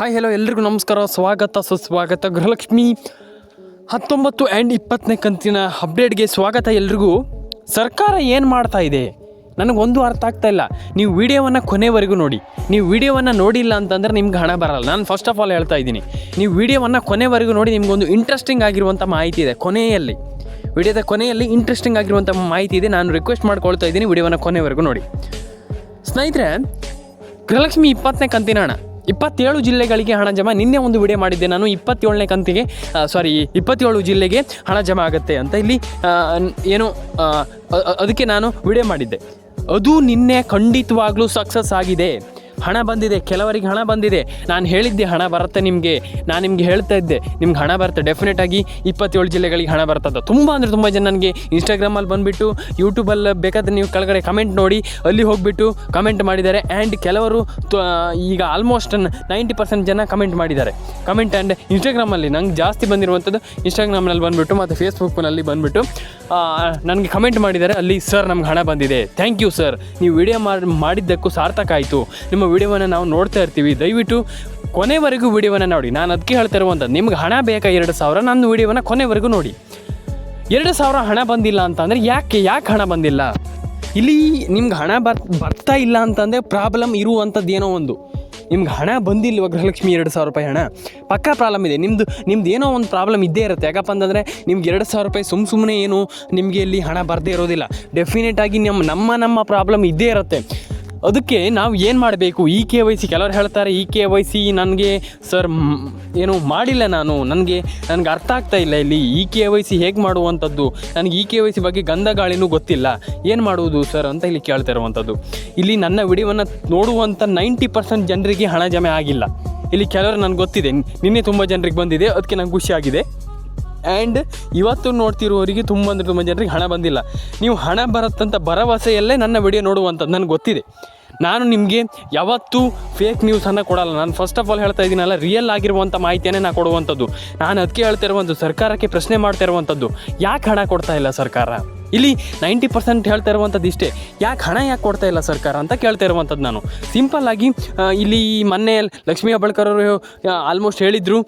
Hi hello ಎಲ್ರಿಗೂ ನಮಸ್ಕಾರ. ಸ್ವಾಗತ, ಸುಸ್ವಾಗತ. ಗೃಹಲಕ್ಷ್ಮಿ ಹತ್ತೊಂಬತ್ತು ಆ್ಯಂಡ್ ಇಪ್ಪತ್ತನೇ ಕಂತಿನ ಅಪ್ಡೇಟ್ಗೆ ಸ್ವಾಗತ ಎಲ್ರಿಗೂ. ಸರ್ಕಾರ ಏನು ಮಾಡ್ತಾ ಇದೆ? ನನಗೊಂದು ಅರ್ಥ ಆಗ್ತಾ ಇಲ್ಲ. ನೀವು ವಿಡಿಯೋವನ್ನು ಕೊನೆವರೆಗೂ ನೋಡಿ. ನೀವು ವಿಡಿಯೋವನ್ನು ನೋಡಿಲ್ಲ ಅಂತಂದರೆ ನಿಮ್ಗೆ ಹಣ ಬರಲ್ಲ. ನಾನು ಫಸ್ಟ್ ಆಫ್ ಆಲ್ ಹೇಳ್ತಾ ಇದ್ದೀನಿ. ನೀವು ವೀಡಿಯೋವನ್ನು ಕೊನೆವರೆಗೂ ನೋಡಿ ನಿಮಗೊಂದು ಇಂಟ್ರೆಸ್ಟಿಂಗ್ ಆಗಿರುವಂಥ ಮಾಹಿತಿ ಇದೆ ಕೊನೆಯಲ್ಲಿ. ವಿಡಿಯೋದ ಕೊನೆಯಲ್ಲಿ ಇಂಟ್ರೆಸ್ಟಿಂಗ್ ಆಗಿರುವಂಥ ಮಾಹಿತಿ ಇದೆ. ನಾನು ರಿಕ್ವೆಸ್ಟ್ ಮಾಡ್ಕೊಳ್ತಾ ಇದ್ದೀನಿ ವಿಡಿಯೋವನ್ನು ಕೊನೆವರೆಗೂ ನೋಡಿ. ಸ್ನೇಹಿತರೆ, ಗೃಹಲಕ್ಷ್ಮಿ ಇಪ್ಪತ್ತನೇ ಕಂತಿನ ಹಣ. ಇಪ್ಪತ್ತೇಳು ಜಿಲ್ಲೆಗಳಿಗೆ ಹಣ ಜಮಾ. ನಿನ್ನೆ ಒಂದು ವಿಡಿಯೋ ಮಾಡಿದ್ದೆ ನಾನು. ಇಪ್ಪತ್ತೇಳನೇ ಕಂತಿಗೆ ಸಾರಿ ಇಪ್ಪತ್ತೇಳು ಜಿಲ್ಲೆಗೆ ಹಣ ಜಮಾ ಆಗುತ್ತೆ ಅಂತ ಇಲ್ಲಿ ಏನು ಅದಕ್ಕೆ ನಾನು ವಿಡಿಯೋ ಮಾಡಿದ್ದೆ. ಅದು ನಿನ್ನೆ ಖಂಡಿತವಾಗ್ಲೂ ಸಕ್ಸಸ್ ಆಗಿದೆ. ಹಣ ಬಂದಿದೆ, ಕೆಲವರಿಗೆ ಹಣ ಬಂದಿದೆ. ನಾನು ಹೇಳಿದ್ದೆ ಹಣ ಬರುತ್ತೆ ನಿಮಗೆ. ನಾನು ನಿಮಗೆ ಹೇಳ್ತಾ ಇದ್ದೆ, ನಿಮ್ಗೆ ಹಣ ಬರುತ್ತೆ. ಡೆಫಿನೆಟ್ ಆಗಿ ಇಪ್ಪತ್ತೇಳು ಜಿಲ್ಲೆಗಳಿಗೆ ಹಣ ಬರ್ತದೆ. ತುಂಬ ಅಂದರೆ ತುಂಬ ಜನ ನನಗೆ ಇನ್ಸ್ಟಾಗ್ರಾಮಲ್ಲಿ ಬಂದುಬಿಟ್ಟು ಯೂಟ್ಯೂಬಲ್ಲಿ ಬೇಕಾದ್ರೆ ನೀವು ಕೆಳಗಡೆ ಕಮೆಂಟ್ ನೋಡಿ, ಅಲ್ಲಿ ಹೋಗಿಬಿಟ್ಟು ಕಮೆಂಟ್ ಮಾಡಿದ್ದಾರೆ. ಆ್ಯಂಡ್ ಕೆಲವರು ಈಗ ಆಲ್ಮೋಸ್ಟ್ ನೈಂಟಿ ಪರ್ಸೆಂಟ್ ಜನ ಕಮೆಂಟ್ ಮಾಡಿದ್ದಾರೆ. ಕಮೆಂಟ್ ಆ್ಯಂಡ್ ಇನ್ಸ್ಟಾಗ್ರಾಮಲ್ಲಿ ನಂಗೆ ಜಾಸ್ತಿ ಬಂದಿರುವಂಥದ್ದು ಇನ್ಸ್ಟಾಗ್ರಾಮ್ನಲ್ಲಿ ಬಂದುಬಿಟ್ಟು ಮತ್ತು ಫೇಸ್ಬುಕ್ನಲ್ಲಿ ಬಂದುಬಿಟ್ಟು ನನಗೆ ಕಮೆಂಟ್ ಮಾಡಿದ್ದಾರೆ. ಅಲ್ಲಿ ಸರ್ ನಮ್ಗೆ ಹಣ ಬಂದಿದೆ. ಥ್ಯಾಂಕ್ ಯು ಸರ್ ನೀವು ವಿಡಿಯೋ ಮಾಡಿ, ಮಾಡಿದ್ದಕ್ಕೂ ಸಾರ್ಥಕ ಆಯಿತು. ನಿಮ್ಮ ವಿಡಿಯೋವನ್ನು ನಾವು ನೋಡ್ತಾ ಇರ್ತೀವಿ. ದಯವಿಟ್ಟು ಕೊನೆವರೆಗೂ ವಿಡಿಯೋವನ್ನು ನೋಡಿ. ನಾನು ಅದಕ್ಕೆ ಹೇಳ್ತಾ ಇರುವಂಥದ್ದು ನಿಮ್ಗೆ ಹಣ ಬೇಕಾ? ಎರಡು ಸಾವಿರ. ನನ್ನ ವಿಡಿಯೋವನ್ನು ಕೊನೆವರೆಗೂ ನೋಡಿ. ಎರಡು ಸಾವಿರ ಹಣ ಬಂದಿಲ್ಲ ಅಂತಂದರೆ ಯಾಕೆ? ಯಾಕೆ ಹಣ ಬಂದಿಲ್ಲ? ಇಲ್ಲಿ ನಿಮ್ಗೆ ಹಣ ಬರ್, ಬರ್ತಾ ಇಲ್ಲ ಅಂತಂದರೆ ಪ್ರಾಬ್ಲಮ್ ಇರುವಂಥದ್ದು ಏನೋ ಒಂದು. ನಿಮ್ಗೆ ಹಣ ಬಂದಿಲ್ಲ ಗೃಹಲಕ್ಷ್ಮಿ ಎರಡು ಸಾವಿರ ರೂಪಾಯಿ ಹಣ. ಪಕ್ಕಾ ಪ್ರಾಬ್ಲಮ್ ಇದೆ. ನಿಮ್ಮದು ನಿಮ್ದು ಏನೋ ಒಂದು ಪ್ರಾಬ್ಲಮ್ ಇದ್ದೇ ಇರುತ್ತೆ. ಯಾಕಪ್ಪ ಅಂತಂದರೆ ನಿಮ್ಗೆ ಎರಡು ಸಾವಿರ ರೂಪಾಯಿ ಸುಮ್ಮ ಸುಮ್ಮನೆ ಏನು ನಿಮಗೆ ಇಲ್ಲಿ ಹಣ ಬರದೇ ಇರೋದಿಲ್ಲ. ಡೆಫಿನೆಟ್ ಆಗಿ ನಮ್ಮ ನಮ್ಮ ನಮ್ಮ ಪ್ರಾಬ್ಲಮ್ ಇದ್ದೇ ಇರುತ್ತೆ. ಅದಕ್ಕೆ ನಾವು ಏನು ಮಾಡಬೇಕು? ಈ ಕೆ ವೈ ಸಿ ಕೆಲವರು ಹೇಳ್ತಾರೆ, ಈ ಕೆ ವೈ ಸಿ ನನಗೆ ಸರ್ ಏನು ಮಾಡಿಲ್ಲ ನಾನು. ನನಗೆ ನನಗೆ ಅರ್ಥ ಆಗ್ತಾ ಇಲ್ಲ ಇಲ್ಲಿ. ಈ ಕೆ ವೈ ಸಿ ಹೇಗೆ ಮಾಡುವಂಥದ್ದು? ನನಗೆ ಈ ಕೆ ವೈ ಸಿ ಬಗ್ಗೆ ಗಂಧ ಗಾಳಿನೂ ಗೊತ್ತಿಲ್ಲ. ಏನು ಮಾಡುವುದು ಸರ್ ಅಂತ ಇಲ್ಲಿ ಕೇಳ್ತಾ ಇರುವಂಥದ್ದು. ಇಲ್ಲಿ ನನ್ನ ವಿಡಿಯೋವನ್ನು ನೋಡುವಂಥ ನೈಂಟಿ ಪರ್ಸೆಂಟ್ ಜನರಿಗೆ ಹಣ ಜಮೆ ಆಗಿಲ್ಲ. ಇಲ್ಲಿ ಕೆಲವರು ನನಗೆ ಗೊತ್ತಿದೆ. ನಿನ್ನೆ ತುಂಬ ಜನರಿಗೆ ಬಂದಿದೆ, ಅದಕ್ಕೆ ನಂಗೆ ಖುಷಿಯಾಗಿದೆ ಆ್ಯಂಡ್ ಇವತ್ತು ನೋಡ್ತಿರುವವರಿಗೆ ತುಂಬ ಅಂದರೆ ತುಂಬ ಜನರಿಗೆ ಹಣ ಬಂದಿಲ್ಲ. ನೀವು ಹಣ ಬರುತ್ತಂತ ಭರವಸೆಯಲ್ಲೇ ನನ್ನ ವಿಡಿಯೋ ನೋಡುವಂಥದ್ದು ನನಗೆ ಗೊತ್ತಿದೆ. ನಾನು ನಿಮಗೆ ಯಾವತ್ತೂ ಫೇಕ್ ನ್ಯೂಸನ್ನು ಕೊಡಲ್ಲ. ನಾನು ಫಸ್ಟ್ ಆಫ್ ಆಲ್ ಹೇಳ್ತಾ ಇದ್ದೀನಲ್ಲ ರಿಯಲ್ ಆಗಿರುವಂಥ ಮಾಹಿತಿಯನ್ನೇ ನಾನು ಕೊಡುವಂಥದ್ದು. ನಾನು ಅದಕ್ಕೆ ಹೇಳ್ತಾ ಇರುವಂಥದ್ದು, ಸರ್ಕಾರಕ್ಕೆ ಪ್ರಶ್ನೆ ಮಾಡ್ತಾ ಇರುವಂಥದ್ದು. ಯಾಕೆ ಹಣ ಕೊಡ್ತಾ ಇಲ್ಲ ಸರ್ಕಾರ? ಇಲ್ಲಿ ನೈಂಟಿ ಪರ್ಸೆಂಟ್ ಹೇಳ್ತಾ ಇರುವಂಥದ್ದು ಇಷ್ಟೇ. ಯಾಕೆ ಹಣ ಯಾಕೆ ಕೊಡ್ತಾ ಇಲ್ಲ ಸರ್ಕಾರ ಅಂತ ಕೇಳ್ತಾ ಇರುವಂಥದ್ದು ನಾನು. ಸಿಂಪಲ್ ಆಗಿ ಇಲ್ಲಿ ಮೊನ್ನೆ ಲಕ್ಷ್ಮೀ ಹೆಬ್ಬಾಳ್ಕರ್ ಅವರು ಆಲ್ಮೋಸ್ಟ್ ಹೇಳಿದರು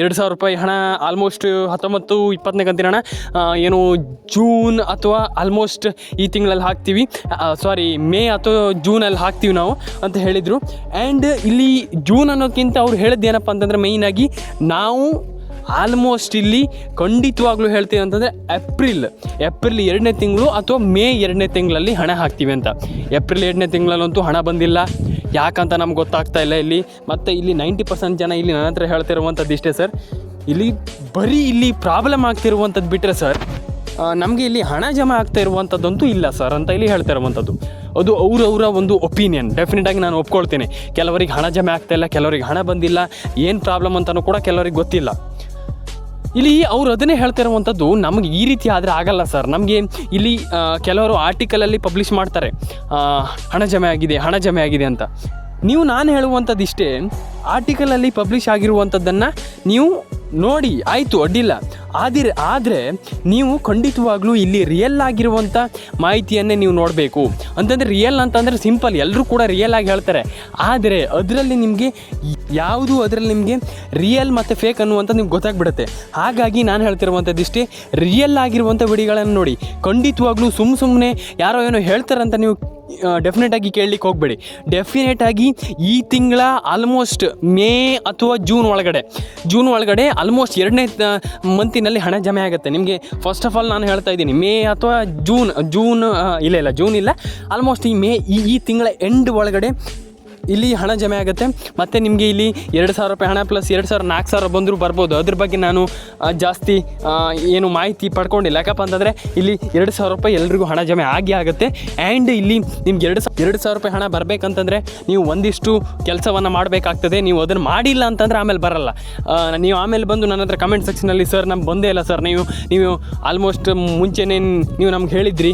ಎರಡು ಸಾವಿರ ರೂಪಾಯಿ ಹಣ ಆಲ್ಮೋಸ್ಟ್ ಹತ್ತೊಂಬತ್ತು, ಇಪ್ಪತ್ತನೇ ಕಂತಿನ ಹಣ ಏನು ಜೂನ್ ಅಥವಾ ಆಲ್ಮೋಸ್ಟ್ ಈ ತಿಂಗಳಲ್ಲಿ ಹಾಕ್ತೀವಿ. ಸಾರಿ ಮೇ ಅಥವಾ ಜೂನಲ್ಲಿ ಹಾಕ್ತೀವಿ ನಾವು ಅಂತ ಹೇಳಿದರು. ಆ್ಯಂಡ್ ಇಲ್ಲಿ ಜೂನ್ ಅನ್ನೋದಕ್ಕಿಂತ ಅವ್ರು ಹೇಳಿದ್ದೇನಪ್ಪ ಅಂತಂದರೆ ಮೇಯ್ನಾಗಿ ನಾವು ಆಲ್ಮೋಸ್ಟ್ ಇಲ್ಲಿ ಖಂಡಿತವಾಗ್ಲೂ ಹೇಳ್ತೀವಿ ಅಂತಂದರೆ ಏಪ್ರಿಲ್ ಏಪ್ರಿಲ್ ಎರಡನೇ ತಿಂಗಳು ಅಥವಾ ಮೇ ಎರಡನೇ ತಿಂಗಳಲ್ಲಿ ಹಣ ಹಾಕ್ತೀವಿ ಅಂತ. ಏಪ್ರಿಲ್ ಎರಡನೇ ತಿಂಗಳಲ್ಲಂತೂ ಹಣ ಬಂದಿಲ್ಲ. ಯಾಕಂತ ನಮ್ಗೆ ಗೊತ್ತಾಗ್ತಾ ಇಲ್ಲ ಇಲ್ಲಿ. ಮತ್ತು ಇಲ್ಲಿ ನೈಂಟಿ ಪರ್ಸೆಂಟ್ ಜನ ಇಲ್ಲಿ ನನ್ನ ಹತ್ರ ಹೇಳ್ತಿರುವಂಥದ್ದು ಇಷ್ಟೇ ಸರ್. ಇಲ್ಲಿ ಬರೀ ಇಲ್ಲಿ ಪ್ರಾಬ್ಲಮ್ ಆಗ್ತಿರುವಂಥದ್ದು ಬಿಟ್ಟರೆ ಸರ್ ನಮಗೆ ಇಲ್ಲಿ ಹಣ ಜಮಾ ಆಗ್ತಾ ಇರುವಂಥದ್ದಂತೂ ಇಲ್ಲ ಸರ್ ಅಂತ ಇಲ್ಲಿ ಹೇಳ್ತಾ ಇರುವಂಥದ್ದು ಅದು ಅವರವರ ಒಂದು ಒಪಿನಿಯನ್. ಡೆಫಿನೆಟಾಗಿ ನಾನು ಒಪ್ಕೊಳ್ತೇನೆ. ಕೆಲವರಿಗೆ ಹಣ ಜಮೆ ಇಲ್ಲ, ಕೆಲವರಿಗೆ ಹಣ ಬಂದಿಲ್ಲ. ಏನು ಪ್ರಾಬ್ಲಮ್ ಅಂತಲೂ ಕೂಡ ಕೆಲವರಿಗೆ ಗೊತ್ತಿಲ್ಲ. ಇಲ್ಲಿ ಅವ್ರು ಅದನ್ನೇ ಹೇಳ್ತಾ ಇರುವಂಥದ್ದು ನಮಗೆ ಈ ರೀತಿ ಆದರೆ ಆಗಲ್ಲ ಸರ್. ನಮಗೆ ಇಲ್ಲಿ ಕೆಲವರು ಆರ್ಟಿಕಲಲ್ಲಿ ಪಬ್ಲಿಷ್ ಮಾಡ್ತಾರೆ. ಹಣ ಜಮೆ ಆಗಿದೆ, ಹಣ ಜಮೆ ಆಗಿದೆ ಅಂತ. ನೀವು ನಾನು ಹೇಳುವಂಥದ್ದು ಇಷ್ಟೇ ಆರ್ಟಿಕಲಲ್ಲಿ ಪಬ್ಲಿಷ್ ಆಗಿರುವಂಥದ್ದನ್ನು ನೀವು ನೋಡಿ, ಆಯಿತು, ಅಡ್ಡಿಲ್ಲ. ಆದಿರ ಆದರೆ ನೀವು ಖಂಡಿತವಾಗ್ಲೂ ಇಲ್ಲಿ ರಿಯಲ್ ಆಗಿರುವಂಥ ಮಾಹಿತಿಯನ್ನೇ ನೀವು ನೋಡಬೇಕು. ಅಂತಂದರೆ ರಿಯಲ್ ಅಂತಂದರೆ ಸಿಂಪಲ್ ಎಲ್ಲರೂ ಕೂಡ ರಿಯಲ್ ಆಗಿ ಹೇಳ್ತಾರೆ. ಆದರೆ ಅದರಲ್ಲಿ ನಿಮಗೆ ಯಾವುದು ಅದರಲ್ಲಿ ನಿಮಗೆ ರಿಯಲ್ ಮತ್ತು ಫೇಕ್ ಅನ್ನುವಂಥ ನಿಮ್ಗೆ ಗೊತ್ತಾಗ್ಬಿಡುತ್ತೆ. ಹಾಗಾಗಿ ನಾನು ಹೇಳ್ತಿರುವಂಥದ್ದು ಇಷ್ಟೇ ರಿಯಲ್ ಆಗಿರುವಂಥ ವಿಡಿಯೋಗಳನ್ನು ನೋಡಿ. ಖಂಡಿತವಾಗ್ಲೂ ಸುಮ್ಮ ಸುಮ್ಮನೆ ಯಾರೋ ಏನೋ ಹೇಳ್ತಾರಂತ ನೀವು ಡೆಫಿನೆಟ್ ಆಗಿ ಕೇಳಲಿಕ್ಕೆ ಹೋಗಬೇಡಿ. ಡೆಫಿನೆಟ್ ಆಗಿ ಈ ತಿಂಗಳ ಆಲ್ಮೋಸ್ಟ್ ಮೇ ಅಥವಾ ಜೂನ್ ಒಳಗಡೆ. ಜೂನ್ ಒಳಗಡೆ ಆಲ್ಮೋಸ್ಟ್ ಎರಡನೇ ಮಂತಿನಲ್ಲಿ ಹಣ ಜಮೆ ಆಗುತ್ತೆ. ನಿಮಗೆ ಫಸ್ಟ್ ಆಫ್ ಆಲ್ ನಾನು ಹೇಳ್ತಾ ಇದ್ದೀನಿ, ಮೇ ಅಥವಾ ಜೂನ್ ಜೂನ್ ಇಲ್ಲ ಇಲ್ಲ, ಜೂನ್ ಇಲ್ಲ ಆಲ್ಮೋಸ್ಟ್ ಈ ಮೇ, ಈ ಈ ತಿಂಗಳ ಎಂಡ್ ಒಳಗಡೆ ಇಲ್ಲಿ ಹಣ ಜಮೆ ಆಗುತ್ತೆ. ಮತ್ತು ನಿಮಗೆ ಇಲ್ಲಿ ಎರಡು ಸಾವಿರ ರೂಪಾಯಿ ಹಣ ಪ್ಲಸ್ ಎರಡು ಸಾವಿರ, ನಾಲ್ಕು ಸಾವಿರ ಬಂದರೂ ಬರ್ಬೋದು. ಅದ್ರ ಬಗ್ಗೆ ನಾನು ಜಾಸ್ತಿ ಏನು ಮಾಹಿತಿ ಪಡ್ಕೊಂಡಿಲ್ಲ. ಯಾಕಪ್ಪ ಅಂತಂದರೆ ಇಲ್ಲಿ ಎರಡು ಸಾವಿರ ರೂಪಾಯಿ ಎಲ್ರಿಗೂ ಹಣ ಜಮೆ ಆಗಿ ಆಗುತ್ತೆ. ಆ್ಯಂಡ್ ಇಲ್ಲಿ ನಿಮ್ಗೆ ಎರಡು ಎರಡು ಸಾವಿರ ರೂಪಾಯಿ ಹಣ ಬರಬೇಕಂತಂದರೆ ನೀವು ಒಂದಿಷ್ಟು ಕೆಲಸವನ್ನು ಮಾಡಬೇಕಾಗ್ತದೆ. ನೀವು ಅದನ್ನು ಮಾಡಿಲ್ಲ ಅಂತಂದರೆ ಆಮೇಲೆ ಬರಲ್ಲ. ನೀವು ಆಮೇಲೆ ಬಂದು ನನ್ನ ಹತ್ರ ಕಮೆಂಟ್ ಸೆಕ್ಷನಲ್ಲಿ ಸರ್, ನಮ್ಗೆ ಬಂದೇ ಇಲ್ಲ, ಸರ್. ನೀವು ನೀವು ಆಲ್ಮೋಸ್ಟ್ ಮುಂಚೆನೇ ನೀವು ನಮ್ಗೆ ಹೇಳಿದ್ರಿ.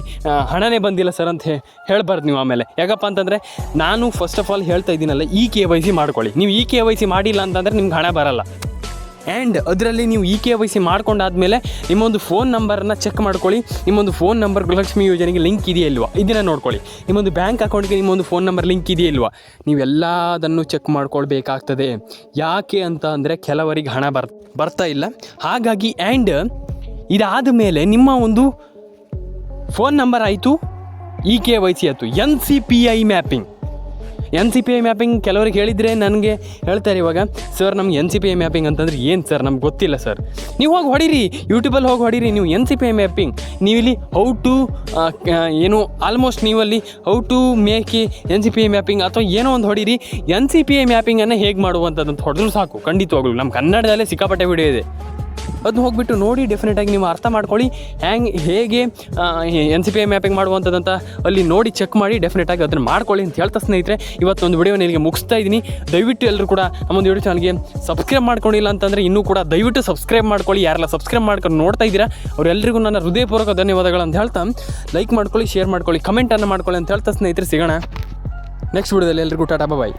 ಹಣನೇ ಬಂದಿಲ್ಲ, ಸರ್, ಅಂತ ಹೇಳಬಾರ್ದು ನೀವು ಆಮೇಲೆ. ಯಾಕಪ್ಪ ಅಂತಂದರೆ ನಾನು ಫಸ್ಟ್ ಆಫ್ ಆಲ್ ಹೇಳ್ತಾ ಇದ್ದೀನಲ್ಲ, ಈ ಕೆ ವೈ ಸಿ ಮಾಡ್ಕೊಳ್ಳಿ. ನೀವು ಈ ಕೆ ವೈ ಸಿ ಮಾಡಿಲ್ಲ ಅಂತಂದರೆ ನಿಮ್ಗೆ ಹಣ ಬರಲ್ಲ. ಆ್ಯಂಡ್ ಅದರಲ್ಲಿ ನೀವು ಇ ಕೆ ವೈ ಸಿ ಮಾಡ್ಕೊಂಡಾದ್ಮೇಲೆ ನಿಮ್ಮೊಂದು ಫೋನ್ ನಂಬರನ್ನು ಚೆಕ್ ಮಾಡ್ಕೊಳ್ಳಿ. ನಿಮ್ಮೊಂದು ಫೋನ್ ನಂಬರ್ ಗೃಹಲಕ್ಷ್ಮಿ ಯೋಜನೆಗೆ ಲಿಂಕ್ ಇದೆಯಾ ಇಲ್ವಾ? ಇದನ್ನು ನೋಡ್ಕೊಳ್ಳಿ. ನಿಮ್ಮೊಂದು ಬ್ಯಾಂಕ್ ಅಕೌಂಟ್ಗೆ ನಿಮ್ಮೊಂದು ಫೋನ್ ನಂಬರ್ ಲಿಂಕ್ ಇದೆಯಾ ಇಲ್ವಾ? ನೀವೆಲ್ಲದನ್ನು ಚೆಕ್ ಮಾಡ್ಕೊಳ್ಬೇಕಾಗ್ತದೆ. ಯಾಕೆ ಅಂತ ಅಂದರೆ ಕೆಲವರಿಗೆ ಹಣ ಬರ್, ಬರ್ತಾ ಇಲ್ಲ. ಹಾಗಾಗಿ ಆ್ಯಂಡ್ ಇದಾದ ಮೇಲೆ ನಿಮ್ಮ ಒಂದು ಫೋನ್ ನಂಬರ್ ಆಯಿತು ಇ ಕೆ ವೈ ಸಿ ಆಯಿತು. N C P I mapping N C P I mapping ಕೆಲವರಿಗೆ ಹೇಳಿದರೆ ನನಗೆ ಹೇಳ್ತಾರೆ ಇವಾಗ ಸರ್ ನಮ್ಗೆ N C P I mapping ಅಂತಂದ್ರೆ ಏನು ಸರ್ ನಮ್ಗೆ ಗೊತ್ತಿಲ್ಲ ಸರ್ ನೀವು ಹೋಗಿ ಹೊಡೀರಿ ಯೂಟ್ಯೂಬಲ್ಲಿ ಹೋಗಿ ಹೊಡೀರಿ, ನೀವು N C P I mapping ನೀವಿಲ್ಲಿ ಹೌ ಟು ಏನು ಆಲ್ಮೋಸ್ಟ್ ನೀವಲ್ಲಿ how to make N C P I mapping ಅಥವಾ ಏನೋ ಒಂದು ಹೊಡೀರಿ. ಎನ್ ಸಿ ಪಿ ಐ ಮ್ಯಾಪಿಂಗನ್ನು ಹೇಗೆ ಮಾಡುವಂಥದ್ದು ಹೊಡೆದ್ರು ಸಾಕು. ಖಂಡಿತವಾಗ್ಲು ನಮ್ಮ ಕನ್ನಡದಲ್ಲೇ ಸಿಕ್ಕಾಪಟ್ಟೆ ವಿಡಿಯೋ ಇದೆ. ಅದನ್ನ ಹೋಗಿಬಿಟ್ಟು ನೋಡಿ ಡೆಫಿನೆಟಾಗಿ ನೀವು ಅರ್ಥ ಮಾಡ್ಕೊಳ್ಳಿ. ಹ್ಯಾಂಗೆ, ಹೇಗೆ N C P I mapping ಮಾಡುವಂಥದ್ದಂತ ಅಲ್ಲಿ ನೋಡಿ ಚೆಕ್ ಮಾಡಿ ಡೆಫಿನೆಟಾಗಿ ಅದನ್ನು ಮಾಡ್ಕೊಳ್ಳಿ ಅಂತ ಹೇಳ್ತಾ ಸ್ನೇಹಿತರೆ. ಇವತ್ತೊಂದು ವಿಡಿಯೋ ನಿಮಗೆ ಮುಗಿಸ್ತಾ ಇದ್ದೀನಿ. ದಯವಿಟ್ಟು ಎಲ್ಲರೂ ಕೂಡ ನಮ್ಮೊಂದು ಯೂಟ್ಯೂಬ್ ಚಾನಲ್ಗೆ ಸಬ್ಸ್ಕ್ರೈಬ್ ಮಾಡ್ಕೊಂಡಿಲ್ಲ ಅಂತಂದರೆ ಇನ್ನೂ ಕೂಡ ದಯವಿಟ್ಟು ಸಬ್ಸ್ಕ್ರೈಬ್ ಮಾಡ್ಕೊಳ್ಳಿ. ಯಾರೆಲ್ಲ ಸಬ್ಸ್ಕ್ರೈಬ್ ಮಾಡ್ಕೊಂಡು ನೋಡ್ತಾ ಇದ್ದೀರಾ ಅವರೆಲ್ಲರಿಗೂ ನನ್ನ ಹೃದಯಪೂರ್ವಕ ಧನ್ಯವಾದಗಳು ಅಂತ ಹೇಳ್ತಾ ಲೈಕ್ ಮಾಡ್ಕೊಳ್ಳಿ ಶೇರ್ ಮಾಡ್ಕೊಳ್ಳಿ ಕಮೆಂಟನ್ನು ಮಾಡ್ಕೊಳ್ಳಿ ಅಂತ ಹೇಳ್ತಾ ಸ್ನೇಹಿತರೆ, ಸಿಗೋಣ. ನೆಕ್ಸ್ಟ್ ವಿಡಿಯೋದಲ್ಲಿ ಎಲ್ರಿಗೂ ಟಾಟಾ ಬಾಯ್